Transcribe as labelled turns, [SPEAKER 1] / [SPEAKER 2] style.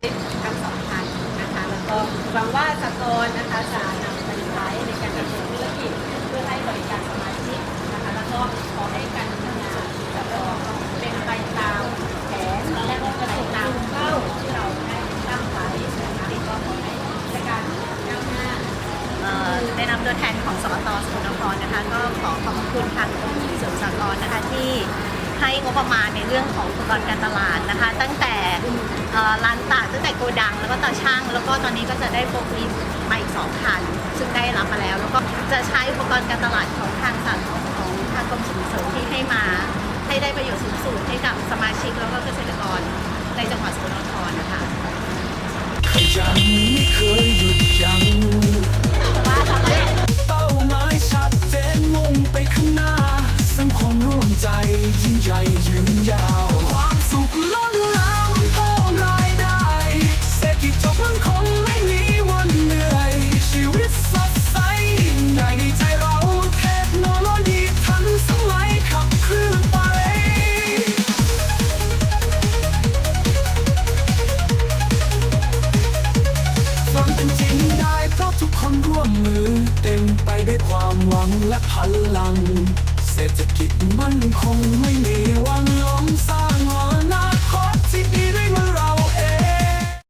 [SPEAKER 1] เความสำคัญนะคะแล้วก็หวังว่าสกรนะคะจะนำไปใช้ในการดำเนินธุรกิจเพื่อให้บริการสมาชิกนะคะแล้วก็ขอให้การดำเนนงานสกรเป็นไปตามแผนและก็เป็นไปตามเป้าที่เราได้ตั้งไว้นะคะก็ขอให้การก้าวหน้า
[SPEAKER 2] เอ่อในนามตัวแทนของสอตสุนทรนะคะ ก็ขอขอบคุณทางกรมส่งเสริกรณ์นะคะที่ ให้งบประมาณในเรื่องของอุปกรณ์การตลาดนะคะ ตั้งแต่ร้านตากตั้งแต่โกดังแล้วก็ตาช่าง แล้วก็ตอนนี้ก็จะได้โปรฟีมาอีกสองคันซึ่งได้รับมาแล้ว แล้วก็จะใช้อุปกรณ์การตลาดของทางสาของของทางกรมส่งเสริมที่ให้มาให้ได้ประโยชน์สูงสุดให้กับสมาชิกแล้วก็เกษตรกรในจังหวัดสกลนครนะคะ
[SPEAKER 3] ยันไม่เคยหยุดยั้งเป้าหมายชัดเจนมุ่งไปข้างหน้าสังคมร่วมใจ ใหญ่ยืนยาว ความสุขล้นหลามเพิ่มรายได้เศรษฐกิจจะมั่นคงไม่มีวันเหนื่อย ชีวิตสดใสใหญ่ในใจเราเทคโนโลยีทันสมัยขับเคลื่อนไป ฝันเป็นจริงได้เพราะทุกคนร่วมมือ เต็มไปด้วยความหวังและพลัง เศรษฐกิจมั่นคงไม่